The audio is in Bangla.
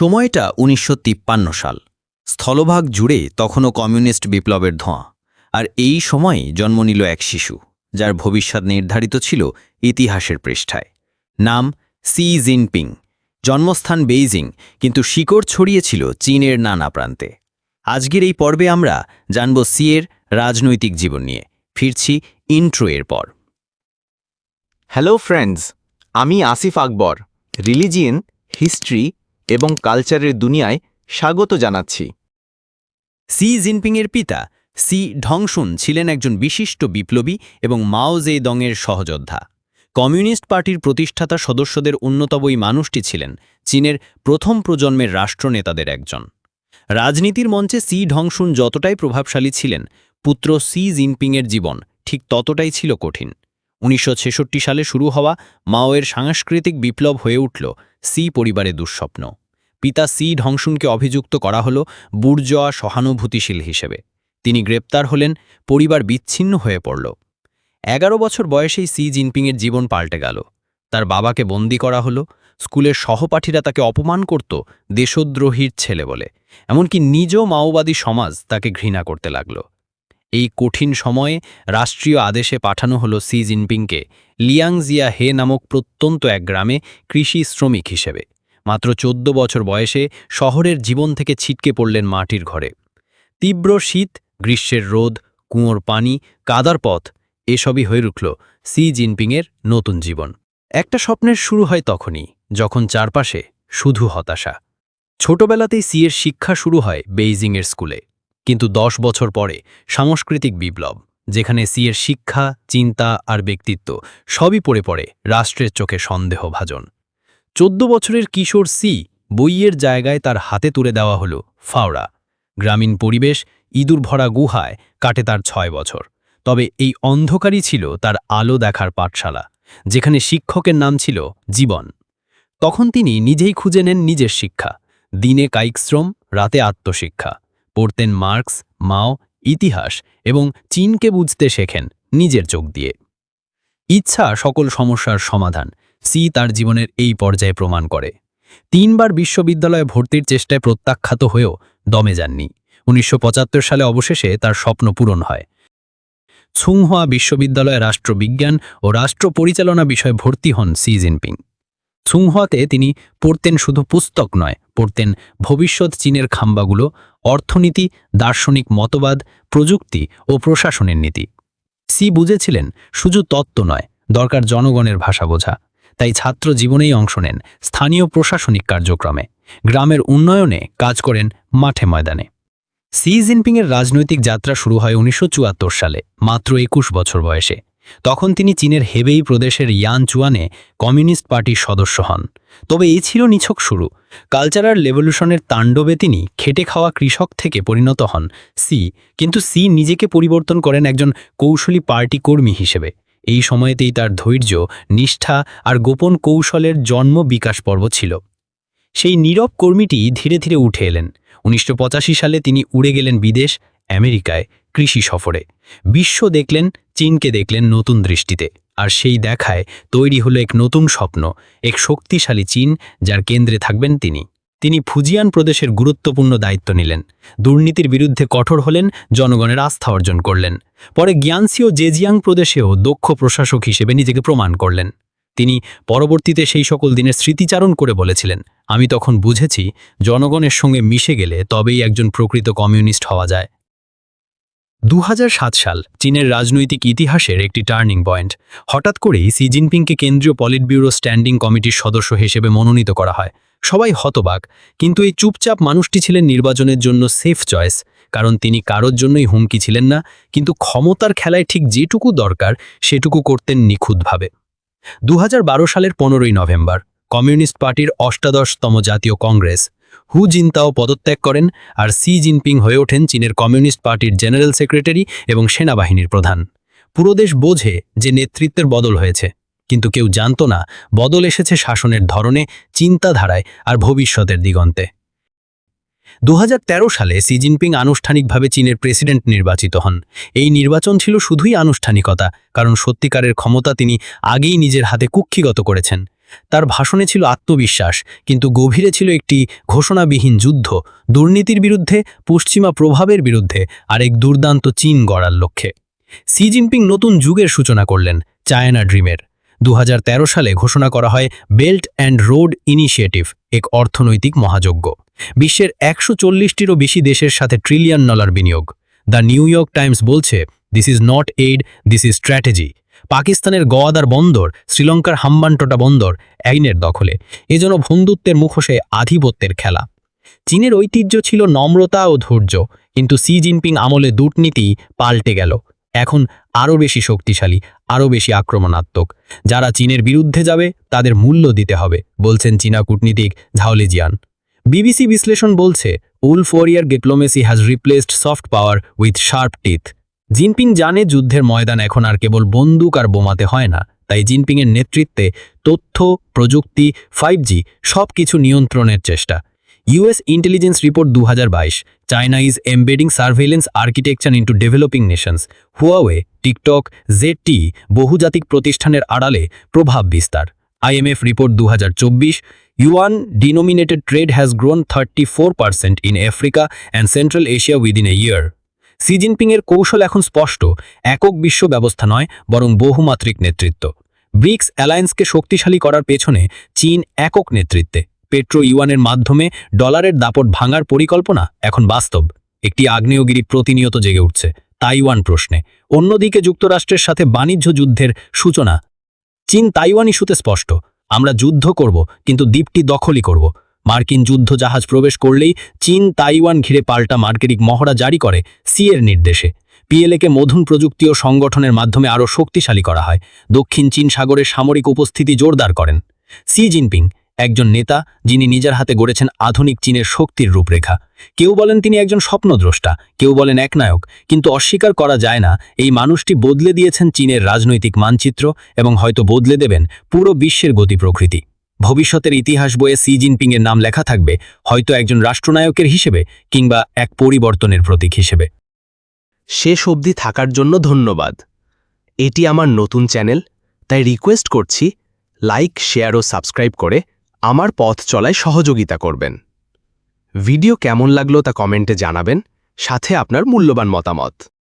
সময়টা উনিশশো তিপ্পান্ন সাল। স্থলভাগ জুড়ে তখনও কমিউনিস্ট বিপ্লবের ধোঁয়া। আর এই সময়ে জন্ম নিল এক শিশু, যার ভবিষ্যৎ নির্ধারিত ছিল ইতিহাসের পৃষ্ঠায়। নাম সি জিনপিং। জন্মস্থান বেইজিং, কিন্তু শিকড় ছড়িয়েছিল চীনের নানা প্রান্তে। আজকের এই পর্বে আমরা জানব সি এর রাজনৈতিক জীবন নিয়ে। ফিরছি ইন্ট্রো এর পর। হ্যালো ফ্রেন্ডস আমি আসিফ আকবর রিলিজিয়ন হিস্ট্রি এবং কালচারের দুনিয়ায় স্বাগত জানাচ্ছি। সি জিনপিংয়ের পিতা সি ঢংসুন ছিলেন একজন বিশিষ্ট বিপ্লবী এবং মাও জে দংয়ের সহযোদ্ধা। কমিউনিস্ট পার্টির প্রতিষ্ঠাতা সদস্যদের অন্যতম এই মানুষটি ছিলেন, চীনের প্রথম প্রজন্মের রাষ্ট্রনেতাদের একজন। রাজনীতির মঞ্চে সি ঢংসুন যতটাই প্রভাবশালী ছিলেন, পুত্র সি জিনপিংয়ের জীবন ঠিক ততটাই ছিল কঠিন। উনিশশো ছেষট্টি সালে শুরু হওয়া মাওয়ের সাংস্কৃতিক বিপ্লব হয়ে উঠল সি পরিবারে দুঃস্বপ্ন। পিতা সি ঢংসুনকে অভিযুক্ত করা হল বুর্জোয়া সহানুভূতিশীল হিসেবে। তিনি গ্রেপ্তার হলেন, পরিবার বিচ্ছিন্ন হয়ে পড়ল। এগারো বছর বয়সেই সি জিনপিংয়ের জীবন পাল্টে গেল। তার বাবাকে বন্দি করা হলো, স্কুলের সহপাঠীরা তাকে অপমান করত দেশদ্রোহীর ছেলে বলে, এমনকি নিজ মাওবাদী সমাজ তাকে ঘৃণা করতে লাগল। এই কঠিন সময়ে রাষ্ট্রীয় আদেশে পাঠানো হলো সি জিনপিংকে লিয়াংজিয়া হে নামক প্রত্যন্ত এক গ্রামে কৃষি শ্রমিক হিসেবে। মাত্র চোদ্দ বছর বয়সে শহরের জীবন থেকে ছিটকে পড়লেন মাটির ঘরে। তীব্র শীত, গ্রীষ্মের রোদ, কুঁয়োর পানি, কাদার পথ, এসবই হয়ে উঠল সি জিনপিংয়ের নতুন জীবন। একটা স্বপ্নের শুরু হয় তখনই, যখন চারপাশে শুধু হতাশা। ছোটবেলাতেই সিয়ের শিক্ষা শুরু হয় বেইজিংয়ের স্কুলে। কিন্তু দশ বছর পরে সাংস্কৃতিক বিপ্লব, যেখানে সিয়ের শিক্ষা, চিন্তা আর ব্যক্তিত্ব সবই পড়ে পড়ে রাষ্ট্রের চোখে সন্দেহভাজন। চোদ্দ বছরের কিশোর সি বইয়ের জায়গায় তার হাতে তুলে দেওয়া হল ফাওড়া। গ্রামীণ পরিবেশ ইঁদুর ভরা গুহায় কাটে তার ছয় বছর। তবে এই অন্ধকারই ছিল তার আলো দেখার পাঠশালা, যেখানে শিক্ষকের নাম ছিল জীবন। তখন তিনি নিজেই খুঁজে নেন নিজের শিক্ষা। দিনে কায়িকশ্রম রাতে আত্মশিক্ষা। পড়তেন মার্কস, মাও, ইতিহাস এবং চীনকে বুঝতে শেখেন নিজের চোখ দিয়ে। ইচ্ছা সকল সমস্যার সমাধান সি তার জীবনের এই পর্যায়ে প্রমাণ করে। তিনবার বিশ্ববিদ্যালয়ে ভর্তির চেষ্টায় প্রত্যাখ্যাত হয়েও দমে যাননি। উনিশশো পঁচাত্তর সালে অবশেষে তার স্বপ্ন পূরণ হয়। ছুংহোয়া বিশ্ববিদ্যালয়ে রাষ্ট্রবিজ্ঞান ও রাষ্ট্র পরিচালনা বিষয়ে ভর্তি হন সি জিনপিং। ছুংহোয়াতে তিনি পড়তেন শুধু পুস্তক নয়, পড়তেন ভবিষ্যৎ চীনের খাম্বাগুলো, অর্থনীতি, দার্শনিক মতবাদ, প্রযুক্তি ও প্রশাসনের নীতি। সি বুঝেছিলেন, শুধু তত্ত্ব নয়, দরকার জনগণের ভাষা বোঝা। তাই ছাত্র জীবনেই অংশ নেন স্থানীয় প্রশাসনিক কার্যক্রমে। গ্রামের উন্নয়নে কাজ করেন মাঠে ময়দানে। সি জিনপিংয়ের রাজনৈতিক যাত্রা শুরু হয় উনিশশো চুয়াত্তর সালে, মাত্র একুশ বছর বয়সে। তখন তিনি চীনের হেবেই প্রদেশের ইয়ান চুয়ানে কমিউনিস্ট পার্টির সদস্য হন। তবে এই ছিল নিছক শুরু। কালচারাল রেভলিউশনের তাণ্ডবে তিনি খেটে খাওয়া কৃষক থেকে পরিণত হন সি। কিন্তু সি নিজেকে পরিবর্তন করেন একজন কৌশলী পার্টি কর্মী হিসেবে। এই সময়তেই তার ধৈর্য, নিষ্ঠা আর গোপন কৌশলের জন্ম বিকাশ পর্ব ছিল। সেই নীরব কর্মীটি ধীরে ধীরে উঠে এলেন। উনিশশো পঁচাশি সালে তিনি উড়ে গেলেন বিদেশ, আমেরিকায়, কৃষি সফরে। বিশ্ব দেখলেন, চীনকে দেখলেন নতুন দৃষ্টিতে। আর সেই দেখায় তৈরি হলো এক নতুন স্বপ্ন, এক শক্তিশালী চীন যার কেন্দ্রে থাকবেন তিনি। তিনি ফুজিয়ান প্রদেশের গুরুত্বপূর্ণ দায়িত্ব নিলেন। দুর্নীতির বিরুদ্ধে কঠোর হলেন, জনগণের আস্থা অর্জন করলেন। পরে জ্ঞানসি ও জেজিয়াং প্রদেশেও দক্ষ প্রশাসক হিসেবে নিজেকে প্রমাণ করলেন। তিনি পরবর্তীতে সেই সকল দিনের স্মৃতিচারণ করে বলেছিলেন, আমি তখন বুঝেছি, জনগণের সঙ্গে মিশে গেলে তবেই একজন প্রকৃত কমিউনিস্ট হওয়া যায়। দু হাজার সাত সাল চীনের রাজনৈতিক ইতিহাসের একটি টার্নিং পয়েন্ট। হঠাৎ করেই সি জিনপিংকে কেন্দ্রীয় পলিট ব্যুরো স্ট্যান্ডিং কমিটির সদস্য হিসেবে মনোনীত করা হয়। সবাই হতবাক, কিন্তু এই চুপচাপ মানুষটি ছিলেন নির্বাচনের জন্য সেফ চয়েস কারণ তিনি কারোর জন্যই হুমকি ছিলেন না, কিন্তু ক্ষমতার খেলায় ঠিক যেটুকু দরকার, সেটুকু করতেন নিখুঁতভাবে। দু হাজার বারো সালের পনেরোই নভেম্বর, কমিউনিস্ট পার্টির অষ্টাদশতম জাতীয় কংগ্রেস, হু জিনতাও পদত্যাগ করেন আর সি জিনপিং হয়ে ওঠেন চীনের কমিউনিস্ট পার্টির জেনারেল সেক্রেটারি এবং সেনাবাহিনীর প্রধান। পুরো দেশ বোঝে যে নেতৃত্বের বদল হয়েছে। কিন্তু কেউ জানত না, বদল এসেছে শাসনের ধরনে, চিন্তাধারায় আর ভবিষ্যতের দিগন্তে। দু হাজার তেরো সালে সি জিনপিং আনুষ্ঠানিকভাবে চীনের প্রেসিডেন্ট নির্বাচিত হন। এই নির্বাচন ছিল শুধুই আনুষ্ঠানিকতা, কারণ সত্যিকারের ক্ষমতা তিনি আগেই নিজের হাতে কুক্ষিগত করেছেন। তার ভাষণে ছিল আত্মবিশ্বাস, কিন্তু গভীরে ছিল একটি ঘোষণাবিহীন যুদ্ধ, দুর্নীতির বিরুদ্ধে, পশ্চিমা প্রভাবের বিরুদ্ধে, আর এক দুর্দান্ত চীন গড়ার লক্ষ্যে। সি জিনপিং নতুন যুগের সূচনা করলেন, চায়না ড্রিমের। দু হাজার তেরো সালে ঘোষণা করা হয় বেল্ট অ্যান্ড রোড ইনিশিয়েটিভ, এক অর্থনৈতিক মহাযজ্ঞ। বিশ্বের একশো চল্লিশটিরও বেশি দেশের সাথে ট্রিলিয়ন ডলার বিনিয়োগ। দ্য নিউ ইয়র্ক টাইমস বলছে this is not aid this is strategy পাকিস্তানের গোয়াদার বন্দর, শ্রীলঙ্কার হাম্বানটোটা বন্দর, আইনের দখলে। এজন্য বন্ধুত্বের মুখোশে আধিপত্যের খেলা। চীনের ঐতিহ্য ছিল নম্রতা ও ধৈর্য, কিন্তু সি জিনপিং আমলে দুর্নীতি পাল্টে গেল। এখন আরও বেশি শক্তিশালী আরও বেশি আক্রমণাত্মক। যারা চীনের বিরুদ্ধে যাবে, তাদের মূল্য দিতে হবে, বলছেন চীনা কূটনীতিক ঝাওলিজিয়ান বিবিসি বিশ্লেষণ বলছে wolf warrior diplomacy has replaced soft power with sharp teeth Jinping জানে যুদ্ধের ময়দান এখন আর কেবল বন্দুক আর বোমাতে হয় না, তাই জিনপিংয়ের নেতৃত্বে তথ্য, প্রযুক্তি ফাইভ সব কিছু নিয়ন্ত্রণের চেষ্টা। ইউএস ইন্টেলিজেন্স রিপোর্ট দুহাজার বাইশ China is embedding surveillance architecture into developing nations Huawei TikTok ZTE বহুজাতিক প্রতিষ্ঠানের আড়ালে প্রভাব বিস্তার। আইএমএফ রিপোর্ট দু হাজার চব্বিশ yuan denominated trade has grown thirty four percent in Africa and Central Asia within a year Xi জিনপিংয়ের কৌশল এখন স্পষ্ট, একক বিশ্ব ব্যবস্থা নয়, বরং বহুমাত্রিক নেতৃত্ব। ব্রিক্স অ্যালায়েন্সকে শক্তিশালী করার পেছনে চীন একক নেতৃত্বে। পেট্রো ইউয়ানের মাধ্যমে ডলারের দাপট ভাঙার পরিকল্পনা এখন বাস্তব। একটি আগ্নেয়গিরি প্রতিনিয়ত জেগে উঠছে, তাইওয়ান প্রশ্নে। অন্যদিকে যুক্তরাষ্ট্রের সাথে বাণিজ্য যুদ্ধের সূচনা। চীন তাইওয়ান ইস্যুতে স্পষ্ট, আমরা যুদ্ধ করব, কিন্তু দ্বীপটি দখলই করব। মার্কিন যুদ্ধ জাহাজ প্রবেশ করলেই চীন তাইওয়ান ঘিরে পাল্টা মার্কেরিক মহড়া জারি করে সি এর নির্দেশে। পিএলএকে মধুন প্রযুক্তি ও সংগঠনের মাধ্যমে আরও শক্তিশালী করা হয়। দক্ষিণ চীন সাগরের সামরিক উপস্থিতি জোরদার করেন। সি জিনপিং একজন নেতা যিনি নিজের হাতে গড়েছেন আধুনিক চীনের শক্তির রূপরেখা। কেউ বলেন তিনি একজন স্বপ্নদ্রষ্টা, কেউ বলেন একনায়ক কিন্তু অস্বীকার করা যায় না, এই মানুষটি বদলে দিয়েছেন চীনের রাজনৈতিক মানচিত্র এবং হয়তো বদলে দেবেন পুরো বিশ্বের গতি প্রকৃতি। ভবিষ্যতের ইতিহাস বইয়ে সি জিনপিংয়ের নাম লেখা থাকবে, হয়তো একজন রাষ্ট্রনায়কের হিসেবে কিংবা এক পরিবর্তনের প্রতীক হিসেবে। শেষ অবধি থাকার জন্য ধন্যবাদ। এটি আমার নতুন চ্যানেল, তাই রিকোয়েস্ট করছি, লাইক, শেয়ার ও সাবস্ক্রাইব করে আমার পথ চলায় সহযোগিতা করবেন। ভিডিও কেমন লাগল তা কমেন্টে জানাবেন। সাথে আপনার মূল্যবান মতামত।